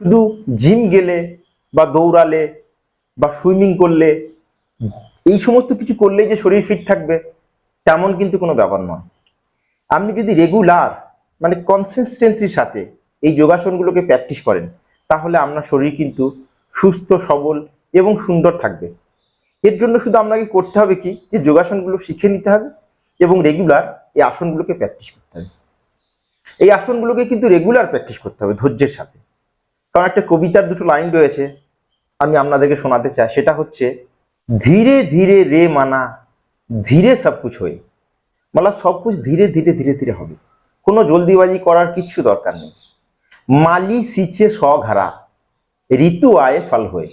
শুধু জিম গেলে বা দৌড়ালে বা সুইমিং করলে, এই সমস্ত কিছু করলেই যে শরীর ফিট থাকবে, তেমন কিন্তু কোনো ব্যাপার নয়। আপনি যদি রেগুলার মানে কনসিস্টেন্সির সাথে এই যোগাসনগুলোকে প্র্যাকটিস করেন, তাহলে আপনার শরীর কিন্তু সুস্থ, সবল এবং সুন্দর থাকবে। এর জন্য শুধু আপনাকে করতে হবে কি? যে যোগাসনগুলো শিখে নিতে হবে এবং রেগুলার এই আসনগুলোকে প্র্যাকটিস করতে হবে। এই আসনগুলোকে কিন্তু রেগুলার প্র্যাকটিস করতে হবে ধৈর্যের সাথে। কারণ একটা কবিতার দুটো লাইন রয়েছে, আমি আপনাদেরকে শোনাতে চাই। সেটা হচ্ছে, ধীরে ধীরে রে মানা, ধীরে সব কুছ হয়ে। বলা সব কুছ ধীরে ধীরে ধীরে ধীরে হবে। কোনো জলদিবাজি করার কিচ্ছু দরকার নেই। মালি সিঁচে স্বঘারা ঋতু আয়ে ফল হয়ে।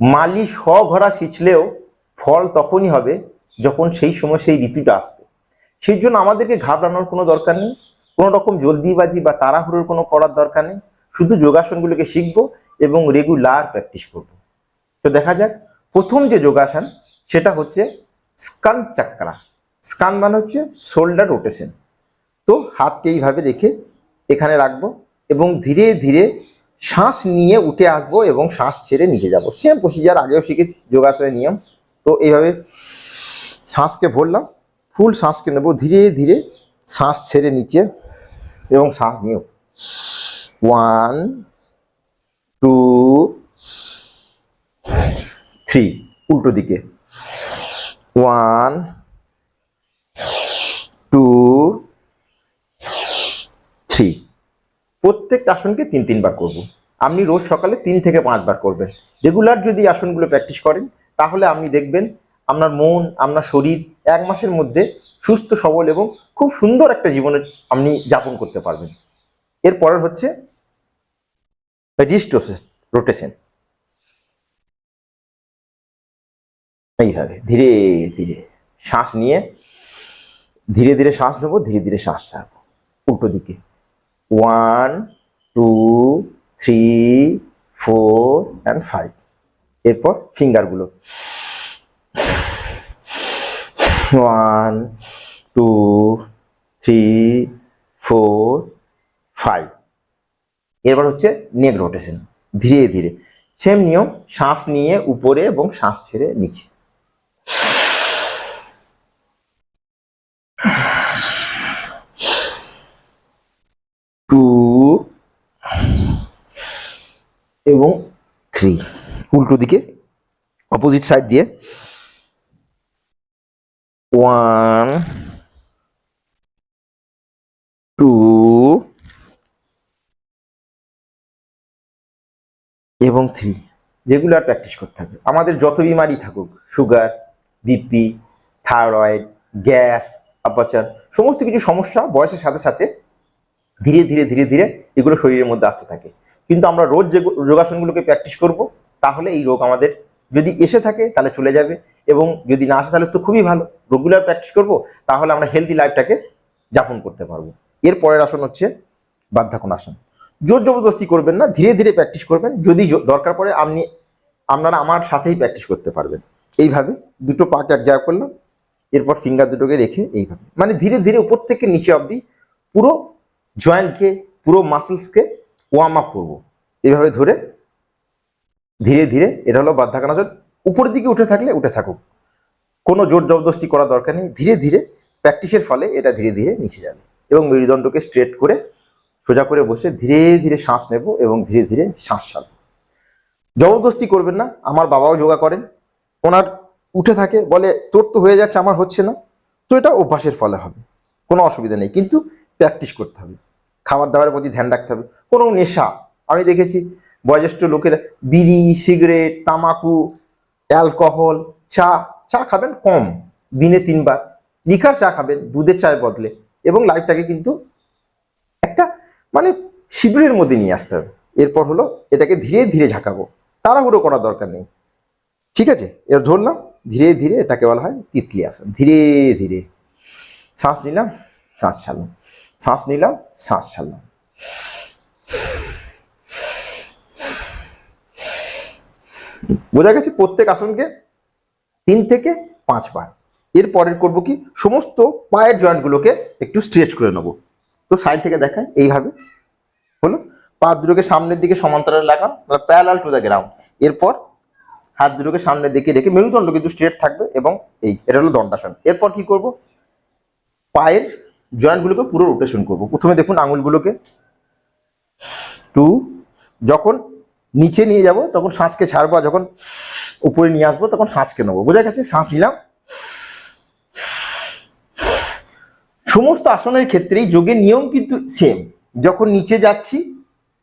মালি স্বঘরা সিঁচলেও ফল তখনই হবে যখন সেই সময় সেই ঋতুটা আসবে। সেই জন্য আমাদেরকে ঘাবড়ানোর কোনো দরকার নেই। কোনো রকম জলদিবাজি বা তাড়াহুড়োর কোনো করার দরকার নেই। শুধু যোগাসনগুলোকে শিখব এবং রেগুলার প্র্যাকটিস করব। তো দেখা যাক, প্রথম যে যোগাসন, সেটা হচ্ছে স্কান চাক্রা। স্কান মানে হচ্ছে শোল্ডার রোটেশন তো হাতকে এইভাবে রেখে এখানে রাখব এবং ধীরে ধীরে শ্বাস নিয়ে উঠে আসব এবং শ্বাস ছেড়ে নিচে যাব। সেম প্রসিজার আগেও শিখেছি, যোগাসনের নিয়ম। তো এইভাবে শ্বাসকে ভরলাম ফুল শ্বাসকে নেব, ধীরে ধীরে শ্বাস ছেড়ে নিচে এবং শ্বাস নিয়েও ওয়ান টু থ্রি উল্টো দিকে। ওয়ান টু থ্রি প্রত্যেক আসনকে তিন তিনবার করব। আপনি রোজ সকালে তিন থেকে পাঁচবার করবেন। রেগুলার যদি আসনগুলো প্র্যাকটিস করেন, তাহলে আপনি দেখবেন আপনার মন, আপনার শরীর এক মাসের মধ্যে সুস্থ, সবল এবং খুব সুন্দর একটা জীবনে আপনি যাপন করতে পারবেন। এরপরের হচ্ছে রোটেশন এইভাবে ধীরে ধীরে শ্বাস নিয়ে ধীরে ধীরে শ্বাস নেব ধীরে ধীরে শ্বাস ছাড়বো উল্টো দিকে one two three four and five এরপর ফিঙ্গারগুলো one two three four five এরপর হচ্ছে নেক রোটেশন ধীরে ধীরে। সেম নিয়ম, শ্বাস নিয়ে উপরে এবং শ্বাস ছেড়ে নিচে। টু এবং থ্রি উল্টো দিকে অপোজিট সাইড দিয়ে। ওয়ান টু এবং থ্রি রেগুলার প্র্যাকটিস করতে হবে। আমাদের যত বিমারি থাকুক সুগার বিপি থাইরয়েড গ্যাস অপাচার সমস্ত কিছু সমস্যা বয়সের সাথে সাথে ধীরে ধীরে ধীরে ধীরে এগুলো শরীরের মধ্যে আসতে থাকে। কিন্তু আমরা রোজ যে যোগাসনগুলোকে প্র্যাকটিস করব, তাহলে এই রোগ আমাদের যদি এসে থাকে, তাহলে চলে যাবে। এবং যদি না আসে, তাহলে তো খুবই ভালো। রেগুলার প্র্যাকটিস করব, তাহলে আমরা হেলদি লাইফটাকে যাপন করতে পারব। এর পরের আসন হচ্ছে বাধ্যাকন আসন। জোর জবরদস্তি করবেন না, ধীরে ধীরে প্র্যাকটিস করবেন। যদি দরকার পড়ে আপনি, আপনারা আমার সাথেই প্র্যাকটিস করতে পারবেন। এইভাবে দুটো পাক এক জায়গা করলাম, এরপর ফিঙ্গার দুটোকে রেখে এইভাবে। মানে ধীরে ধীরে উপর থেকে নিচে অবধি পুরো জয়েন্টকে পুরো মাসেলসকে ওয়ার্ম আপ করব। এইভাবে ধরে ধীরে ধীরে, এটা হলো বাধ্যাকানাসন উপরের দিকে উঠে থাকলে উঠে থাকুক। কোনো জোর জবরদস্তি করা দরকার নেই। ধীরে ধীরে প্র্যাকটিসের ফলে এটা ধীরে ধীরে নিচে যাবে এবং মেরুদণ্ডকে স্ট্রেট করে সোজা করে বসে ধীরে ধীরে শ্বাস নেব এবং ধীরে ধীরে শ্বাস ছাড়ব। জবরদস্তি করবেন না, আমার বাবাও যোগা করেন। ওনার উঠে থাকে, বলে, তোর তো হয়ে যাচ্ছে, আমার হচ্ছে না। তো এটা অভ্যাসের ফলে হবে, কোনো অসুবিধা নেই। কিন্তু প্র্যাকটিস করতে হবে, খাবার দাবারের প্রতি ধ্যান রাখতে হবে। কোনো নেশা, আমি দেখেছি বয়োজ্যেষ্ঠ লোকেরা বিড়ি, সিগারেট, তামাকু, অ্যালকোহল, চা চা খাবেন কম, দিনে তিনবার। লিকার চা খাবেন, দুধের চায়ের বদলে। এবং লাইফটাকে কিন্তু একটা মানে শিবিরের মধ্যে নিয়ে আসতে হবে। এরপর হলো এটাকে ধীরে ধীরে ঝাঁকাবো। তাড়াহুড়ো করার দরকার নেই। ঠিক আছে? এবার ধরলাম, ধীরে ধীরে এটাকে বলা হয় তিতলি আসন। ধীরে ধীরে। শ্বাস নিলাম, শ্বাস ছাড়লাম। শ্বাস নিলাম, শ্বাস ছাড়লাম। বোঝা গেছে প্রত্যেক আসনকে তিন থেকে পাঁচবার। এর পরের করব কি? সমস্ত পায়ের জয়েন্টগুলোকে একটু স্ট্রেচ করে নেব। তো সাইড থেকে দেখায় এইভাবে। হলো? পা দুটোকে সামনের দিকে সমান্তরাল লাগান প্যারালাল টু দ্য গ্রাউন্ড এরপর হাত দুটোকে সামনের দিকে রেখে মেরুদণ্ড কিন্তু স্ট্রেট থাকবে এবং এই, এটা হলো দণ্ডাসন। এরপর কি করব? পায়ের জয়েন্টগুলোকে পুরো রোটেশন করব। প্রথমে দেখুন আঙুলগুলোকে। টু যখন নিচে নিয়ে যাব, তখন শ্বাসকে ছাড়বো যখন উপরে নিয়ে আসব, তখন শ্বাসকে নেব। বোঝা গেছে? শ্বাস নিলাম সমস্ত আসনের ক্ষেত্রেই যোগের নিয়ম কিন্তু সেম যখন নিচে যাচ্ছি,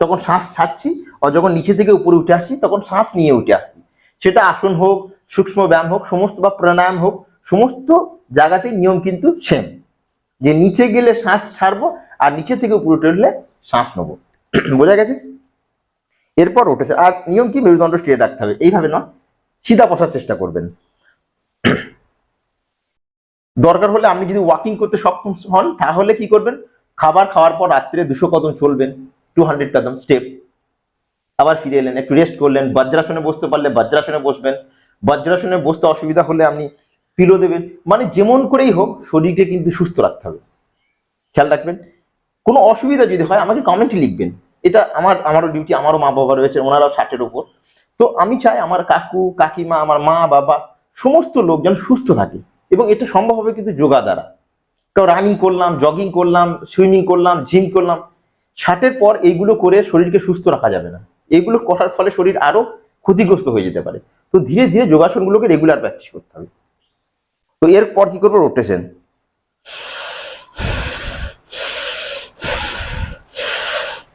তখন শ্বাস ছাড়ছি, আর যখন নিচে থেকে উপরে উঠে আসছি, তখন শ্বাস নিয়ে উঠে আসছি। সেটা আসন হোক, সূক্ষ্ম ব্যায়াম হোক, সমস্ত বা প্রাণায়াম হোক, সমস্ত জায়গাতেই নিয়ম কিন্তু সেম যে নিচে গেলে শ্বাস ছাড়বো, আর নিচে থেকে উপরে উঠে উঠলে শ্বাস নেব। বোঝা গেছে? এরপর উঠেছে। আর নিয়ম কি মেরুদণ্ড স্ট্রেট রাখতে হবে। এইভাবে নয়। সিধা বসার চেষ্টা করবেন। দরকার হলে আপনি যদি ওয়াকিং করতে সক্ষম হন, তাহলে কি করবেন? খাবার খাওয়ার পর রাত্রে দুশো কদম চলবেন টু হান্ড্রেড কদম স্টেপ আবার ফিরে এলেন, একটু রেস্ট করলেন, বজ্রাসনে বসতে পারলে বজ্রাসনে বসবেন। বজ্রাসনে বসতে অসুবিধা হলে আপনি পিলো দেবেন। মানে যেমন করেই হোক, শরীরকে কিন্তু সুস্থ রাখতে হবে। খেয়াল রাখবেন। কোনো অসুবিধা যদি হয়, আমাকে কমেন্টে লিখবেন। এটা আমার, আমারও ডিউটি আমারও মা বাবা রয়েছে ওনারাও ষাটের উপর। তো আমি চাই আমার কাকু, কাকিমা, আমার মা, বাবা, সমস্ত লোকজন সুস্থ থাকে। এবং এটা সম্ভব হবে কিন্তু যোগা দ্বারা। কেউ রানিং করলাম, জগিং করলাম, সুইমিং করলাম, জিম করলাম ষাটের পর এইগুলো করে শরীরকে সুস্থ রাখা যাবে না। এইগুলো করার ফলে শরীর আরও ক্ষতিগ্রস্ত হয়ে যেতে পারে। তো ধীরে ধীরে যোগাসনগুলোকে রেগুলার প্র্যাকটিস করতে হবে। তো এরপর কি করব? রোটেশন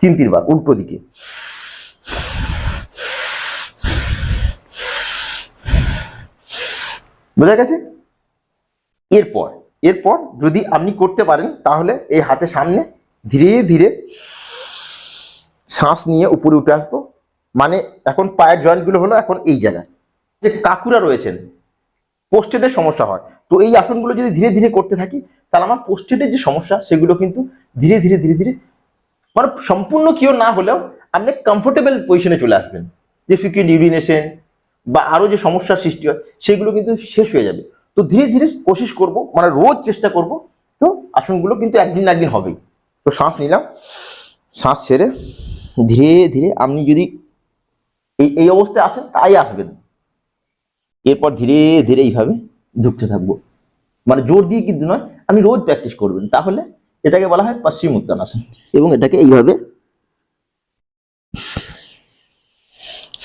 তিন তিনবার, উল্টো দিকে। বোঝা গেছে? এরপর এরপর যদি আপনি করতে পারেন, তাহলে এই হাতে সামনে ধীরে ধীরে শ্বাস নিয়ে উপরে উঠে আসব। মানে এখন পায়ের জয়েন্টগুলো হলো এখন এই জায়গায়। যে কাকুরা রয়েছেন পোস্টেডের সমস্যা হয়। তো এই আসনগুলো যদি ধীরে ধীরে করতে থাকি, তাহলে আমার পোস্টেডের যে সমস্যা, সেগুলো কিন্তু ধীরে ধীরে ধীরে ধীরে মানে সম্পূর্ণ কিও না হলেও আপনি কমফোর্টেবল পজিশনে চলে আসবেন। যে ফিকিন ইউরিনেশন বা আরও যে সমস্যার সৃষ্টি হয়, সেগুলো কিন্তু শেষ হয়ে যাবে। তো ধীরে ধীরে কোশিশ করব মানে রোজ চেষ্টা করব, তো আসনগুলো কিন্তু একদিন না একদিন হবেই। তো শ্বাস নিলাম, শ্বাস ছেড়ে ধীরে ধীরে আপনি যদি এই এই অবস্থায় আসেন, তাই আসবেন। এরপর ধীরে ধীরে এইভাবে ঢুকতে থাকব। মানে জোর দিয়ে কিন্তু নয়, আপনি রোজ প্র্যাকটিস করবেন। তাহলে এটাকে বলা হয় পশ্চিম উত্তানাসন এবং এটাকে এইভাবে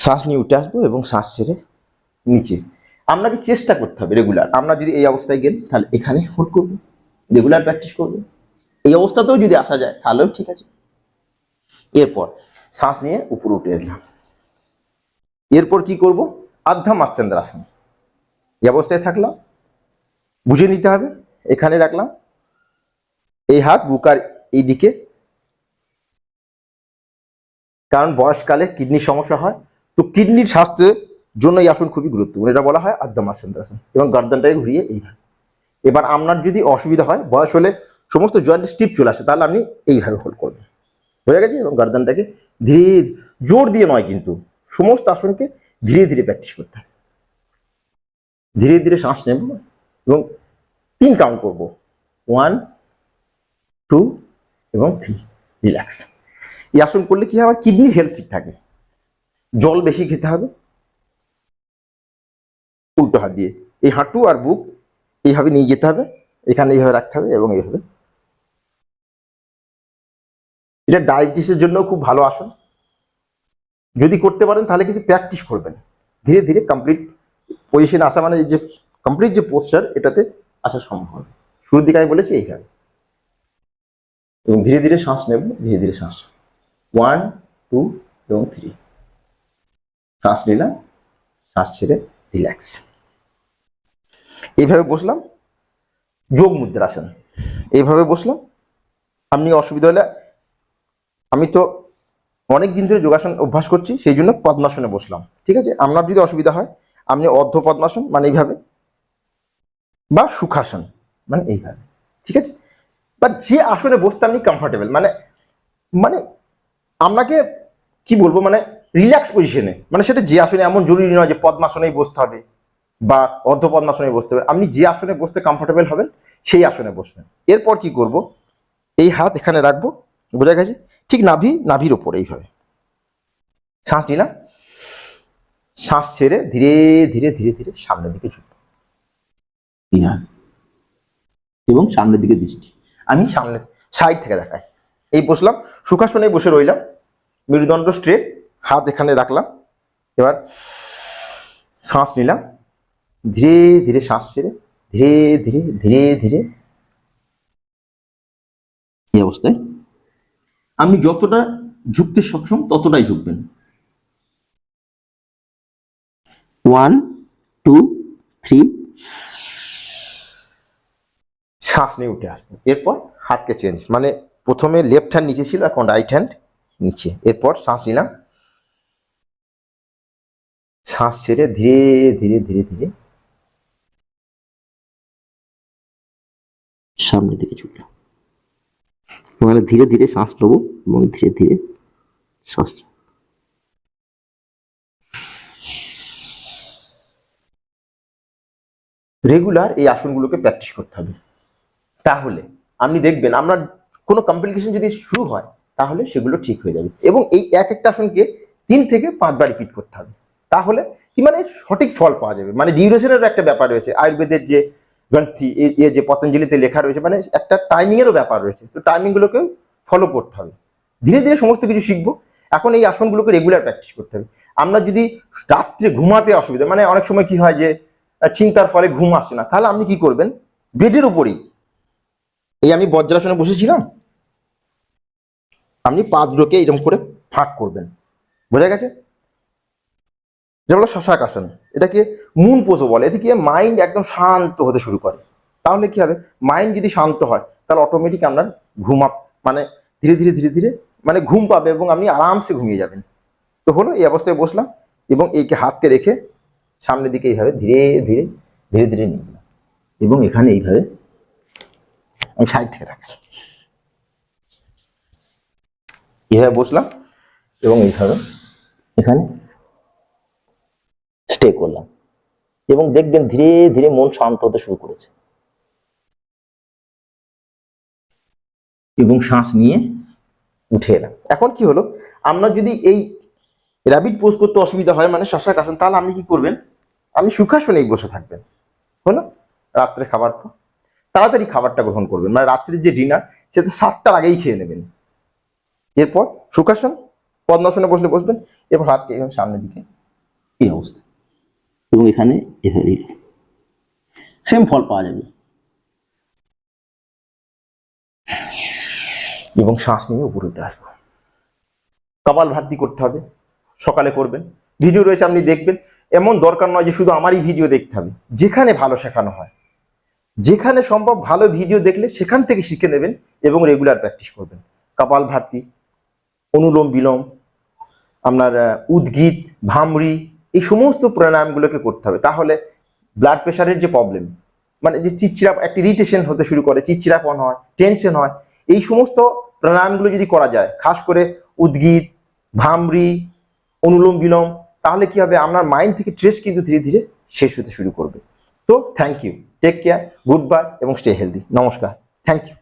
শ্বাস নিয়ে উঠে আসব এবং শ্বাস ছেড়ে নিচে। আপনাকে চেষ্টা করতে হবে রেগুলার আমরা যদি এই অবস্থায় গেলে, তাহলে এখানে হোল্ড করব। রেগুলার প্র্যাকটিস করব। এই অবস্থাতেও যদি আসা যায়, তাহলেও ঠিক আছে। এরপর শ্বাস নিয়ে উপরে উঠে এলাম। এরপর কি করব? আধ্যা মাসচন্দ্রাসন। এই অবস্থায় থাকলাম। বুঝে নিতে হবে। এখানে রাখলাম। এই হাত বুকার এই দিকে কারণ বয়সকালে কিডনির সমস্যা হয়। তো কিডনির স্বাস্থ্যের জন্য এই আসন খুবই গুরুত্বপূর্ণ। এটা বলা হয় আদ্যা মাসেন্দ্রাসন এবং গর্দনটাকে ঘুরিয়ে এইভাবে। এবার আপনার যদি অসুবিধা হয়, বয়স হলে সমস্ত জয়েন্ট স্টিপ চলে আসে, তাহলে আপনি এইভাবে হোল্ড করবেন। হয়ে গেছে? এবং গর্দনটাকে ধীরে জোর দিয়ে নয় কিন্তু, সমস্ত আসনকে ধীরে ধীরে প্র্যাকটিস করতে হবে। ধীরে ধীরে শ্বাস নেব এবং তিন কাউন্ট করব। ওয়ান টু এবং থ্রি রিল্যাক্স এই আসন করলে কি হবে কিডনির হেলথ ঠিক থাকে। জল বেশি খেতে হবে। উল্টো হাত দিয়ে। এই হাঁটু আর বুক এইভাবে নিয়ে যেতে হবে, এখানে এইভাবে রাখতে হবে এবং এইভাবে। এটা ডায়াবেটিসের জন্য খুব ভালো আসন। যদি করতে পারেন তাহলে কিন্তু প্র্যাকটিস করবেন। ধীরে ধীরে কমপ্লিট পজিশন আসা মানে যে কমপ্লিট যে পোস্টার, এটাতে আসা সম্ভব হবে। শুরুর দিকে আমি বলেছি এইভাবে। এবং ধীরে ধীরে শ্বাস নেব, ধীরে ধীরে শ্বাস। ওয়ান টু এবং থ্রি শ্বাস নিলাম, শ্বাস ছেড়ে রিল্যাক্স এইভাবে বসলাম, যোগ মুদ্রাসন এইভাবে বসলাম, আপনি অসুবিধা হলে আমি তো অনেক দিন ধরে যোগাসন অভ্যাস করছি, সেই জন্য পদ্মাসনে বসলাম। ঠিক আছে? আপনার যদি অসুবিধা হয়, আপনি অর্ধ পদ্মাসন মানে এইভাবে, বা সুখাসন মানে এইভাবে। ঠিক আছে? বা যে আসনে বসতে আপনি কমফর্টেবল মানে মানে আপনাকে কি বলব মানে রিল্যাক্স পজিশনে মানে সেটা যে আসনে এমন জরুরি নয় যে পদ্মাসনেই বসতে হবে। বা অর্ধ পদ্মাসনে বসতে হবে। আপনি যে আসনে বসতে কমফোর্টেবল হবেন, সেই আসনে বসবেন। এরপর কি করব? এই হাত এখানে রাখব। বোঝা গেছে? ঠিক নাভি, নাভির ওপরে এইভাবে। শ্বাস নিলাম। শ্বাস ছেড়ে ধীরে ধীরে ধীরে ধীরে সামনের দিকে এইভাবে। এবং সামনের দিকে দৃষ্টি। আমি সামনে সাইড থেকে দেখাই। এই বসলাম। সুখাসনে বসে রইলাম। মেরুদণ্ড স্ট্রেট হাত এখানে রাখলাম। এবার শ্বাস নিলাম। ধীরে ধীরে শ্বাস ছেড়ে, ধীরে ধীরে ধীরে ধীরে। এই অবস্থায় আপনি যতটা ঝুঁকতে সক্ষম ততটাই ঝুঁকবেন। ওয়ান টু থ্রি শ্বাস নিয়ে উঠে আসব এরপর হাতকে চেঞ্জ মানে প্রথমে লেফট হ্যান্ড নিচে ছিল, এখন রাইট হ্যান্ড নিচে। এরপর শ্বাস নিলাম। শ্বাস ছেড়ে ধীরে ধীরে ধীরে ধীরে। সামনের দিকে ছুটলাম মানে ধীরে ধীরে শ্বাস নেব এবং ধীরে ধীরে শ্বাস। রেগুলার এই আসনগুলোকে প্র্যাকটিস করতে হবে। তাহলে আপনি দেখবেন আপনার কোনো কমপ্লিকেশন যদি শুরু হয়, তাহলে সেগুলো ঠিক হয়ে যাবে এবং এই এক একটা আসনকে তিন থেকে পাঁচবার রিপিট করতে হবে। তাহলে কি মানে সঠিক ফল পাওয়া যাবে। মানে ডিউরেশনেরও একটা ব্যাপার রয়েছে। আয়ুর্বেদের যে গ্রন্থি, এ যে পতঞ্জলিতে লেখা রয়েছে মানে একটা টাইমিংয়েরও ব্যাপার রয়েছে। তো টাইমিংগুলোকেও ফলো করতে হবে। ধীরে ধীরে সমস্ত কিছু শিখব। এখন এই আসনগুলোকে রেগুলার প্র্যাকটিস করতে হবে। আমরা যদি রাত্রে ঘুমাতে অসুবিধা মানে অনেক সময় কি হয় যে চিন্তার ফলে ঘুম আসছে না, তাহলে আপনি কি করবেন? বেডের উপরেই। এই আমি বজ্রাসনে বসেছিলাম। আপনি পা এরকম করে ফাঁক করবেন। বোঝা গেছে? যেটা বলো শশাক আসন। এটাকে মুন পোজও বলে, এতে কি মাইন্ড একদম শান্ত হতে শুরু করে। তাহলে কি হবে? মাইন্ড যদি শান্ত হয়, তাহলে অটোমেটিক আপনার ঘুমাপ মানে ধীরে ধীরে ধীরে ধীরে মানে ঘুম পাবে এবং আপনি আরামসে ঘুমিয়ে যাবেন। তো হলো, এই অবস্থায় বসলাম এবং এইকে হাতকে রেখে সামনের দিকে এইভাবে ধীরে ধীরে ধীরে ধীরে নিয়ে গেলাম। এবং এখানে এইভাবে আমি সাইড থেকে দেখাই এইভাবে বসলাম এবং এইভাবে এখানে স্টে করলাম। এবং দেখবেন ধীরে ধীরে মন শান্ত হতে শুরু করেছে। এবং শ্বাস নিয়ে উঠে এলাম। এখন কি হলো? আপনার যদি এই র্যাবিট পোজ করতে অসুবিধা হয় মানে শ্বাসাক আসন তাহলে আপনি কি করবেন? আপনি সুখাসনেই বসে থাকবেন। হলো? রাত্রে খাবার পর। তাড়াতাড়ি খাবারটা গ্রহণ করবেন। মানে রাত্রির যে ডিনার সেটা সাতটার আগেই খেয়ে নেবেন। এরপর সুখাসন, পদ্মাসনে বসলে বসবেন। এরপর হাতকে সামনের দিকে। এই অবস্থা। এখানে এভাবে সেম ফল পাওয়া যাবে। এবং শ্বাস নিয়ে উপরে উঠে আসব। কপাল ভাতি করতে হবে, সকালে করবেন। ভিডিও রয়েছে, আপনি দেখবেন। এমন দরকার নয় যে শুধু আমারই ভিডিও দেখতে হবে। যেখানে ভালো শেখানো হয়। যেখানে সম্ভব ভালো ভিডিও দেখলে সেখান থেকে শিখে নেবেন এবং রেগুলার প্র্যাকটিস করবেন। কপাল ভাতি অনুলোম বিলোম, আপনার উদ্গীত, ভামরি এই সমস্ত প্রাণায়ামগুলোকে করতে হবে। তাহলে ব্লাড প্রেশারের যে প্রবলেম মানে যে চিচিরা একটি ইরিটেশন হতে শুরু করে চিচিরাপন হয় টেনশন হয়, এই সমস্ত প্রাণায়ামগুলো যদি করা যায়, খাস করে উদ্গীত, ভামরি, অনুলোম বিলোম, তাহলে কি হবে? আপনার মাইন্ড থেকে স্ট্রেস কিন্তু ধীরে ধীরে শেষ হতে শুরু করবে। তো thank you take care good bye এবং স্টে হেলদি নমস্কার থ্যাংক ইউ